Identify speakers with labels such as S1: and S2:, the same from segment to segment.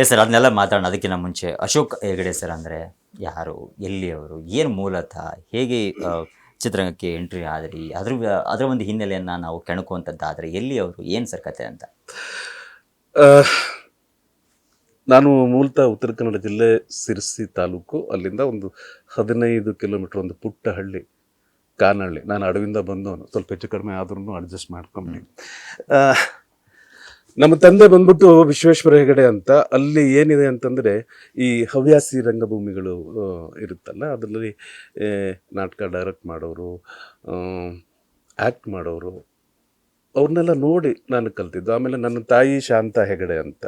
S1: Yes sir ಅದನ್ನೆಲ್ಲ ಮಾತಾಡೋಣ. ಅದಕ್ಕಿಂತ ಮುಂಚೆ ಅಶೋಕ್ ಹೆಗಡೆ ಸರ್ ಅಂದರೆ ಯಾರು? ಎಲ್ಲಿಯವರು? ಏನು ಮೂಲತಃ? ಹೇಗೆ ಚಿತ್ರರಂಗಕ್ಕೆ ಎಂಟ್ರಿ ಆದ್ರಿ? ಅದ್ರ ಅದರ ಒಂದು ಹಿನ್ನೆಲೆಯನ್ನು ನಾವು ಕೆಣಕುವಂಥದ್ದಾದರೆ ಎಲ್ಲಿಯವರು? ಏನು ಸರ್ ಕತೆ ಅಂತ?
S2: ನಾನು ಮೂಲತಃ ಉತ್ತರ ಕನ್ನಡ ಜಿಲ್ಲೆ ಸಿರ್ಸಿ ತಾಲೂಕು. ಅಲ್ಲಿಂದ ಒಂದು ಹದಿನೈದು ಕಿಲೋಮೀಟರ್ ಒಂದು ಪುಟ್ಟ ಹಳ್ಳಿ ಕಾನಹಳ್ಳಿ. ನಾನು ಅಡವಿಂದ ಬಂದವನು. ಸ್ವಲ್ಪ ಹೆಚ್ಚು ಕಡಿಮೆ ಆದ್ರೂ ಅಡ್ಜಸ್ಟ್ ಮಾಡ್ಕೊಂಬಿಡಿ. ಆ, ನಮ್ಮ ತಂದೆ ಬಂದ್ಬಿಟ್ಟು ವಿಶ್ವೇಶ್ವರ ಹೆಗಡೆ ಅಂತ ಅಲ್ಲಿ ಏನಿದೆ ಅಂತಂದರೆ ಈ ಹವ್ಯಾಸಿ ರಂಗಭೂಮಿಗಳು ಇರುತ್ತಲ್ಲ ಅದರಲ್ಲಿ ನಾಟಕ ಡೈರೆಕ್ಟ್ ಮಾಡೋರು ಆ್ಯಕ್ಟ್ ಮಾಡೋರು ಅವ್ರನ್ನೆಲ್ಲ ನೋಡಿ ನಾನು ಕಲ್ತಿದ್ದು. ಆಮೇಲೆ ನನ್ನ ತಾಯಿ ಶಾಂತ ಹೆಗಡೆ ಅಂತ.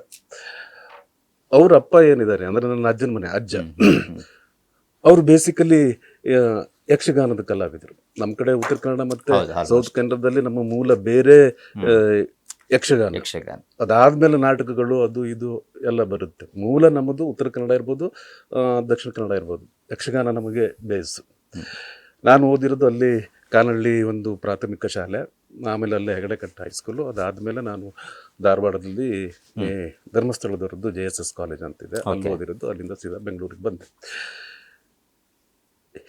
S2: ಅವ್ರ ಅಪ್ಪ ಏನಿದ್ದಾರೆ ಅಂದರೆ ನನ್ನ ಅಜ್ಜನ ಮನೆ ಅಜ್ಜ. ಅವರು ಬೇಸಿಕಲಿ ಯಕ್ಷಗಾನದ ಕಲಾವಿದರು. ನಮ್ಮ ಕಡೆ ಉತ್ತರ ಕನ್ನಡ ಮತ್ತು. ಸೌತ್ ಕನ್ನಡದಲ್ಲಿ ನಮ್ಮ ಮೂಲ ಬೇರೆ ಯಕ್ಷಗಾನ.
S1: ಯಕ್ಷಗಾನ.
S2: ಅದಾದ್ಮೇಲೆ ನಾಟಕಗಳು ಅದು ಇದು ಎಲ್ಲ ಬರುತ್ತೆ. ಮೂಲ ನಮ್ಮದು ಉತ್ತರ ಕನ್ನಡ ಇರ್ಬೋದು ದಕ್ಷಿಣ ಕನ್ನಡ ಇರ್ಬೋದು. ಯಕ್ಷಗಾನ ನಮಗೆ ಬೇಸು. ನಾನು ಓದಿರೋದು ಅಲ್ಲಿ ಕಾನಹಳ್ಳಿ ಒಂದು ಪ್ರಾಥಮಿಕ ಶಾಲೆ. ಆಮೇಲೆ ಅಲ್ಲೇ ಹೆಗಡೆಕಟ್ಟ ಹೈಸ್ಕೂಲು ಅದಾದಮೇಲೆ ನಾನು ಧಾರವಾಡದಲ್ಲಿ ಧರ್ಮಸ್ಥಳದವರದ್ದು ಜೆ ಎಸ್ ಎಸ್ ಕಾಲೇಜ್ ಅಂತಿದೆ. ಅಲ್ಲಿ ಓದಿರೋದು ಅಲ್ಲಿಂದ ಸೀದಾ ಬೆಂಗಳೂರಿಗೆ ಬಂದೆ.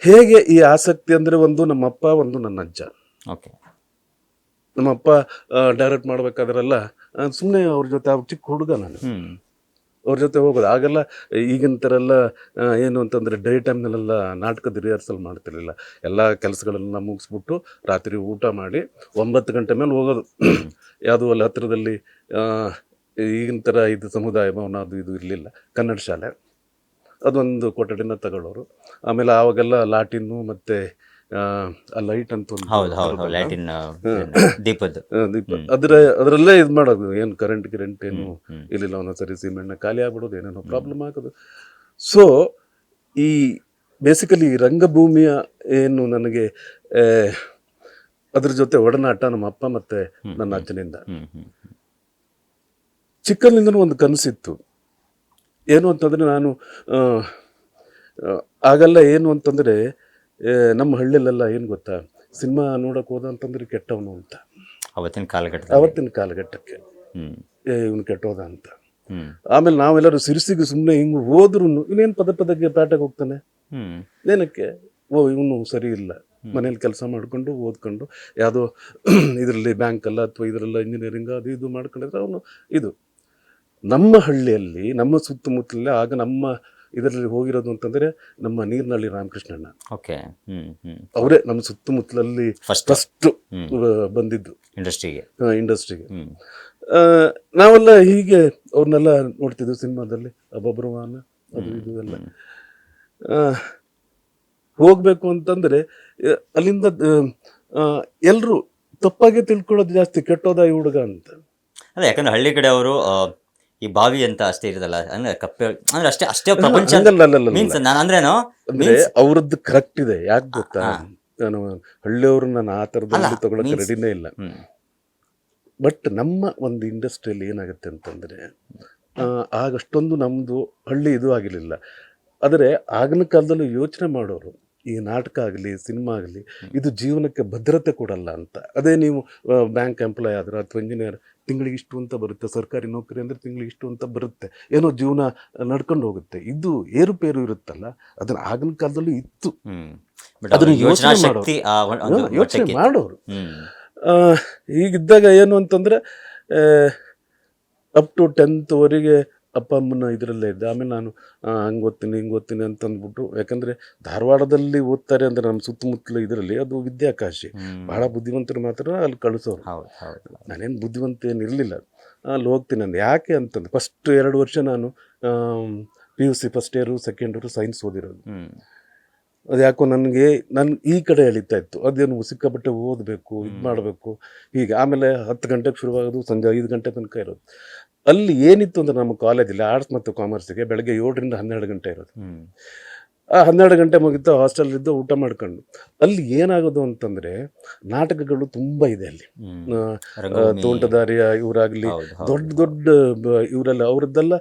S2: ಹೇಗೆ ಈ ಆಸಕ್ತಿ ಅಂದರೆ ಒಂದು ನಮ್ಮಪ್ಪ ಒಂದು ನನ್ನ ಅಜ್ಜ
S1: ಓಕೆ.
S2: ನಮ್ಮಪ್ಪ ಡೈರೆಕ್ಟ್ ಮಾಡ್ಬೇಕಾದ್ರೆಲ್ಲ ಸುಮ್ಮನೆ ಅವ್ರ ಜೊತೆ ಆ ಚಿಕ್ಕ ಹುಡುಗ ನಾನು. ಅವ್ರ ಜೊತೆ ಹೋಗೋದು. ಆಗೆಲ್ಲ ಈಗಿನ ಥರ ಎಲ್ಲ ಏನು ಅಂತಂದರೆ ಡೇ ಟೈಮ್ನಲ್ಲೆಲ್ಲ ನಾಟಕದ ರಿಹರ್ಸಲ್ ಮಾಡ್ತಿರ್ಲಿಲ್ಲ. ಎಲ್ಲ ಕೆಲಸಗಳನ್ನ ಮುಗಿಸ್ಬಿಟ್ಟು ರಾತ್ರಿ ಊಟ ಮಾಡಿ ಒಂಬತ್ತು ಗಂಟೆ ಮೇಲೆ ಹೋಗೋದು. ಯಾವುದೋ ಅಲ್ಲಿ ಹತ್ತಿರದಲ್ಲಿ ಈಗಿನ ಥರ ಇದು ಸಮುದಾಯ ಭವನ ಅದು ಇದು ಇರಲಿಲ್ಲ. ಕನ್ನಡ ಶಾಲೆ. ಅದೊಂದು ಕೊಠಡಿನ ತಗೊಳ್ಳೋರು. ಆಮೇಲೆ ಆವಾಗೆಲ್ಲ ಲಾಟಿನ್ನು ಮತ್ತು ಲೈಟ್ ಅಂತ ಒಂದು
S1: ಹೌದು ಹೌದು ಹೌದು
S2: ಬರುತ್ತಲ್ಲ.
S1: ದೀಪದ್ದು.
S2: ದೀಪ. ಅದ್ರ ಅದರಲ್ಲೇ ಇದು ಮಾಡೋದು. ಏನು ಕರೆಂಟ್ ಕಿರೆಂಟ್ ಏನು
S1: ಇಲ್ಲಿಲ್ಲ
S2: ಒಂದೊಂದು ಸರಿ ಸಿಮೆಂಟ್ನ ಖಾಲಿ ಆಗ್ಬಿಡೋದು ಏನೇನೋ ಪ್ರಾಬ್ಲಮ್ ಆಗೋದು. ಸೊ ಈ ಬೇಸಿಕಲಿ ರಂಗಭೂಮಿಯ ಏನು ನನಗೆ ಅದ್ರ ಜೊತೆ ಒಡನಾಟ ನಮ್ಮ ಅಪ್ಪ ಮತ್ತೆ ನನ್ನ ಅಜ್ಜನಿಂದ.
S1: ಹ್ಞೂ
S2: ಒಂದು ಕನಸಿತ್ತು. ಏನು ಅಂತಂದ್ರೆ ನಾನು ಆ, ಆ, ಏನು ಅಂತಂದರೆ ನಮ್ಮ ಹಳ್ಳಿಲೆಲ್ಲ ಏನು ಗೊತ್ತಾ? ಸಿನಿಮಾ ನೋಡೋಕೆ ಹೋದ ಅಂತಂದ್ರೆ ಕೆಟ್ಟವನು ಅಂತ.
S1: ಅವತ್ತಿನ ಕಾಲಘಟ್ಟ
S2: ಅವತ್ತಿನ ಕಾಲಘಟ್ಟಕ್ಕೆ. ಇವನು ಕೆಟ್ಟೋದ ಅಂತ. ಆಮೇಲೆ ನಾವೆಲ್ಲರೂ ಸಿರಿಸಿಗೆ ಸುಮ್ಮನೆ ಹಿಂಗೆ ಹೋದ್ರು ಇನ್ನೇನು ಪದ ಪದಕ್ಕೆ ಪ್ಯಾಟಾಗಿ ಹೋಗ್ತಾನೆ? ಏನಕ್ಕೆ? ಓ ಇವನು ಸರಿ ಇಲ್ಲ. ಮನೇಲಿ ಕೆಲಸ ಮಾಡಿಕೊಂಡು ಓದ್ಕೊಂಡು ಯಾವುದೋ ಇದರಲ್ಲಿ ಬ್ಯಾಂಕಲ್ಲ ಅಥವಾ ಇದರಲ್ಲ ಇಂಜಿನಿಯರಿಂಗ್ ಅದು ಇದು ಮಾಡ್ಕೊಂಡಿದ್ರೆ ಅವನು ಇದು. ನಮ್ಮ ಹಳ್ಳಿಯಲ್ಲಿ ನಮ್ಮ ಸುತ್ತಮುತ್ತಲೇ ಆಗ ನಮ್ಮ ಇದರಲ್ಲಿ ಹೋಗಿರೋದು ಅಂತಂದ್ರೆ ನಮ್ಮ ನೀರ್ನಳ್ಳಿ ರಾಮಕೃಷ್ಣಣ್ಣ.
S1: ಓಕೆ
S2: ಅವರೇ ನಮ್ಮ ಸುತ್ತಮುತ್ತಲಲ್ಲಿ
S1: ಫಸ್ಟ್
S2: ಬಂದಿದ್ದು.
S1: ಇಂಡಸ್ಟ್ರಿಗೆ
S2: ಇಂಡಸ್ಟ್ರಿಗೆ ಆ, ನಾವೆಲ್ಲ ಹೀಗೆ ಅವ್ರನ್ನೆಲ್ಲ ನೋಡ್ತಿದ್ವಿ ಸಿನಿಮಾದಲ್ಲಿ ಅಬಬ್ರವಾನ ಅದು ಇದು ಎಲ್ಲ. ಹೋಗ್ಬೇಕು ಅಂತಂದ್ರೆ ಅಲ್ಲಿಂದ ಎಲ್ಲರೂ ತಪ್ಪಾಗಿ ತಿಳ್ಕೊಳ್ಳೋದು ಜಾಸ್ತಿ ಕೆಟ್ಟೋದ ಈ ಹುಡುಗ ಅಂತ.
S1: ಅದೇ ಯಾಕಂದ್ರೆ ಹಳ್ಳಿ ಕಡೆ ಅವರು ಈ ಬಾವಿ ಅಂತ ಅಷ್ಟೇ ಇರೋದಲ್ಲ ಅಂದ್ರೆ ಕಪ್ಪೆ ಅಂದ್ರೆ ಅಷ್ಟೇ ಅಷ್ಟೇ ಪ್ರಪಂಚ. ಮೀನ್ಸ್ ನಾನು ಅಂದ್ರೇನು?
S2: ಅಂದ್ರೆ ಅವ್ರದ್ದು ಕರೆಕ್ಟ್ ಇದೆ ಯಾಕೆ ಗೊತ್ತಾ?
S1: ಹಾ.
S2: ನಾನು ಹಳ್ಳಿಯವ್ರು ನಾನು ಆ
S1: ಅಲ್ಲ,
S2: ತಗೊಳಕ್ಕೆ
S1: means-
S2: ರೆಡಿನೇ ಇಲ್ಲ.
S1: ಹ್ಮ್.
S2: ಬಟ್ ನಮ್ಮ ಒಂದು ಇಂಡಸ್ಟ್ರಿಯಲ್ಲಿ ಏನಾಗುತ್ತೆ ಅಂತಂದರೆ ಆಗಷ್ಟೊಂದು ನಮ್ಮದು ಹಳ್ಳಿ ಇದು ಆಗಿರಲಿಲ್ಲ. ಆದರೆ ಆಗಿನ ಕಾಲದಲ್ಲೂ ಯೋಚನೆ ಮಾಡೋರು ಈ ನಾಟಕ ಆಗಲಿ ಸಿನಿಮಾ ಆಗಲಿ ಇದು ಜೀವನಕ್ಕೆ ಭದ್ರತೆ ಕೊಡಲ್ಲ ಅಂತ. ಅದೇ ನೀವು ಬ್ಯಾಂಕ್ ಎಂಪ್ಲಾಯ್ ಆದ್ರೆ ಅಥವಾ ಇಂಜಿನಿಯರ್ ತಿಂಗಳಿಗೆ ಇಷ್ಟು ಅಂತ ಬರುತ್ತೆ ಸರ್ಕಾರಿ ನೌಕರಿ ಅಂದರೆ ತಿಂಗಳಿಗೆ ಇಷ್ಟು ಅಂತ ಬರುತ್ತೆ ಏನೋ ಜೀವನ ನಡ್ಕೊಂಡು ಹೋಗುತ್ತೆ. ಇದು ಏರುಪೇರು ಇರುತ್ತಲ್ಲ ಅದನ್ನ ಆಗಿನ ಕಾಲದಲ್ಲೂ ಇತ್ತು. ಅದನ್ನ
S1: ಯೋಚನಾ
S2: ಮಾಡೋರು. ಯೋಚನೆ ಮಾಡೋರು. ಈಗಿದ್ದಾಗ ಏನು ಅಂತಂದರೆ ಅಪ್ ಟು ಟೆಂತ್ವರೆಗೆ ಅಪ್ಪ ಅಮ್ಮನ ಇದರಲ್ಲೇ ಇದ್ದೆ. ಆಮೇಲೆ ನಾನು ಹಂಗೆ ಓದ್ತೀನಿ ಹಿಂಗೆ ಓದ್ತೀನಿ ಅಂತ ಅಂದ್ಬಿಟ್ಟು ಯಾಕಂದರೆ ಧಾರವಾಡದಲ್ಲಿ ಓದ್ತಾರೆ ಅಂದರೆ ನಮ್ಮ ಸುತ್ತಮುತ್ತಲ ಇದರಲ್ಲಿ ಅದು ವಿದ್ಯಾಕಾಶಿ. ಬಹಳ ಬುದ್ಧಿವಂತರು ಮಾತ್ರ ಅಲ್ಲಿ ಕಳಿಸೋರು. ನಾನೇನು ಬುದ್ಧಿವಂತ ಏನು ಇರಲಿಲ್ಲ ಅಲ್ಲಿ ಹೋಗ್ತೀನಿ ನಾನು. ಯಾಕೆ ಅಂತಂದು ಫಸ್ಟ್ ಎರಡು ವರ್ಷ ನಾನು P U C first year second year science ಓದಿರೋದು. ಅದು ಯಾಕೋ ನನಗೆ ನನ್ನ ಈ ಕಡೆ ಎಳಿತಾ ಇತ್ತು. ಅದೇನು ಸಿಕ್ಕಾಪಟ್ಟೆ ಓದಬೇಕು ಇದು ಮಾಡಬೇಕು ಹೀಗೆ. ಆಮೇಲೆ ಹತ್ತು ಗಂಟೆಗೆ ಶುರುವಾಗೋದು ಸಂಜೆ ಐದು ಗಂಟೆ ತನಕ ಇರೋದು. ಅಲ್ಲಿ ಏನಿತ್ತು ಅಂದರೆ ನಮ್ಮ ಕಾಲೇಜಲ್ಲಿ ಆರ್ಟ್ಸ್ ಮತ್ತು ಕಾಮರ್ಸಿಗೆ ಬೆಳಗ್ಗೆ ಏಳರಿಂದ ಹನ್ನೆರಡು ಗಂಟೆ ಇರೋದು. ಹನ್ನೆರಡು ಗಂಟೆ ಮುಗಿತು ಹಾಸ್ಟೆಲ್ ಇದ್ದು ಊಟ ಮಾಡ್ಕೊಂಡು. ಅಲ್ಲಿ ಏನಾಗೋದು ಅಂತಂದರೆ ನಾಟಕಗಳು ತುಂಬ ಇದೆ ಅಲ್ಲಿ. ತೋಂಟದಾರಿಯ ಇವರಾಗಲಿ. ದೊಡ್ಡ ದೊಡ್ಡ ಇವರೆಲ್ಲ ಅವರದ್ದೆಲ್ಲ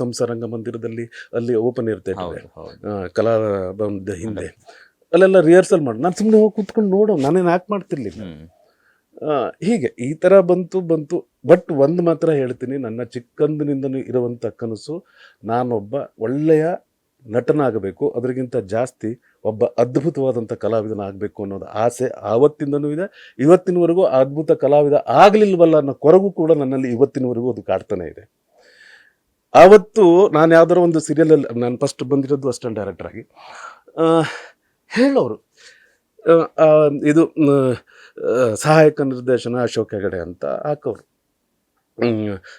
S2: ಸಂಸಾರಂಗ ಮಂದಿರದಲ್ಲಿ ಅಲ್ಲಿ ಓಪನ್
S1: ಹೌದು
S2: ಆ, ಕಲಾ ಬಂದ ಹಿಂದೆ. ಅಲ್ಲೆಲ್ಲ ರಿಹರ್ಸಲ್ ಮಾಡಿ. ನಾನು ಸುಮ್ಮನೆ ಹೋಗಿ ಕೂತ್ಕೊಂಡು ನೋಡೋ ನಾನೇನು ಯಾಕೆ ಮಾಡ್ತಿರ್ಲಿಲ್ಲ. ಹೀಗೆ ಈ ಥರ ಬಂತು ಬಂತು. ಬಟ್ ಒಂದು ಮಾತ್ರ ಹೇಳ್ತೀನಿ ನನ್ನ ಚಿಕ್ಕಂದಿನಿಂದನೂ ಇರುವಂಥ ಕನಸು ನಾನೊಬ್ಬ ಒಳ್ಳೆಯ ನಟನಾಗಬೇಕು ಅದರಿಗಿಂತ ಜಾಸ್ತಿ ಒಬ್ಬ ಅದ್ಭುತವಾದಂಥ ಕಲಾವಿದನಾಗಬೇಕು ಅನ್ನೋದು ಆಸೆ ಆವತ್ತಿಂದನೂ ಇದೆ. ಇವತ್ತಿನವರೆಗೂ ಆ ಅದ್ಭುತ ಕಲಾವಿದ ಆಗಲಿಲ್ವಲ್ಲ ಅನ್ನೋ ಕೊರಗು ಕೂಡ ನನ್ನಲ್ಲಿ ಇವತ್ತಿನವರೆಗೂ ಅದು ಕಾಡ್ತಾನೆ ಇದೆ. ಆವತ್ತು ನಾನು ಯಾವ್ದಾರ ಒಂದು ಸೀರಿಯಲಲ್ಲಿ ನಾನು ಫಸ್ಟ್ ಬಂದಿರೋದು ಅಸ್ಟೆಂಟ್ ಡೈರೆಕ್ಟ್ರಾಗಿ ಹೇಳೋರು ಇದು ಸಹಾಯಕ ನಿರ್ದೇಶನ ಅಶೋಕ್ ಹೆಗಡೆ ಅಂತ ಹಾಕೋರು.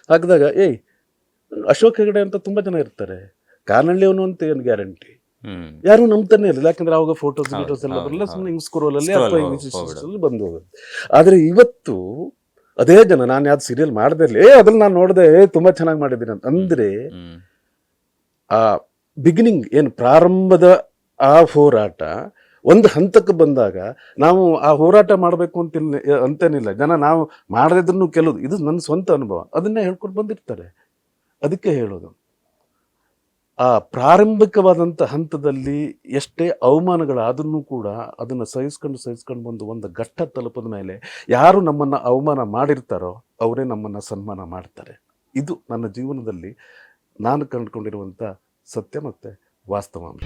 S2: ಹಾಕಿದಾಗ, ಏಯ್, ಅಶೋಕ್ ಹೆಗಡೆ ಅಂತ ತುಂಬ ಜನ ಇರ್ತಾರೆ. ಕಾನಳ್ಳಿಯವನು ಅಂತ ಏನು ಗ್ಯಾರಂಟಿ? ಯಾರು ನಂಬ್ತಾನೆ ಇರಲಿಲ್ಲ ಯಾಕಂದ್ರೆ ಅವಾಗ ಫೋಟೋಸ್
S1: ವೀಡಿಯೋಸ್
S2: ಗೀಟೋಸ್ ಎಲ್ಲ ಬರಲ್ಲ ಸುಮ್ಮನೆ ಹಿಂಗ್ ಸ್ಕ್ರೋಲಲ್ಲಿ ಅಥವಾ ಇಂಗ್ಲಿಷ್ ಬಂದು ಹೋಗುತ್ತೆ ಆದ್ರೆ ಇವತ್ತು ಅದೇ ಜನ ನಾನು ಯಾವ್ದು ಸೀರಿಯಲ್ ಮಾಡದೆ ಇರಲಿ ಏ ಅದ್ರಲ್ಲಿ ನಾನು ನೋಡಿದೆ ಏ ತುಂಬ ಚೆನ್ನಾಗಿ ಮಾಡಿದ್ದೀನಿ ಅಂತ ಅಂದ್ರೆ ಆ ಬಿಗಿನಿಂಗ್ ಏನು ಪ್ರಾರಂಭದ ಆ ಹೋರಾಟ ಒಂದು ಹಂತಕ್ಕೆ ಬಂದಾಗ ನಾವು ಆ ಹೋರಾಟ ಮಾಡಬೇಕು ಅಂತ ಅಂತೇನಿಲ್ಲ. ಜನ ನಾವು ಮಾಡದಿದ್ರು ಕೆಲವು ಇದು ನನ್ನ ಸ್ವಂತ ಅನುಭವ. ಅದನ್ನೇ ಹೇಳ್ಕೊಂಡು ಬಂದಿರ್ತಾರೆ. ಅದಕ್ಕೆ ಹೇಳೋದು. ಆ ಪ್ರಾರಂಭಿಕವಾದಂಥ ಹಂತದಲ್ಲಿ ಎಷ್ಟೇ ಅವಮಾನಗಳಾದ್ರೂ ಕೂಡ ಅದನ್ನು ಸಹಿಸ್ಕೊಂಡು ಸಹಿಸ್ಕೊಂಡು ಬಂದು ಒಂದು ಘಟ್ಟ ತಲುಪದ ಮೇಲೆ ಯಾರು ನಮ್ಮನ್ನು ಅವಮಾನ ಮಾಡಿರ್ತಾರೋ ಅವರೇ ನಮ್ಮನ್ನು ಸನ್ಮಾನ ಮಾಡ್ತಾರೆ. ಇದು ನನ್ನ ಜೀವನದಲ್ಲಿ ನಾನು ಕಂಡುಕೊಂಡಿರುವಂಥ ಸತ್ಯ ಮತ್ತು ವಾಸ್ತವಾಂಶ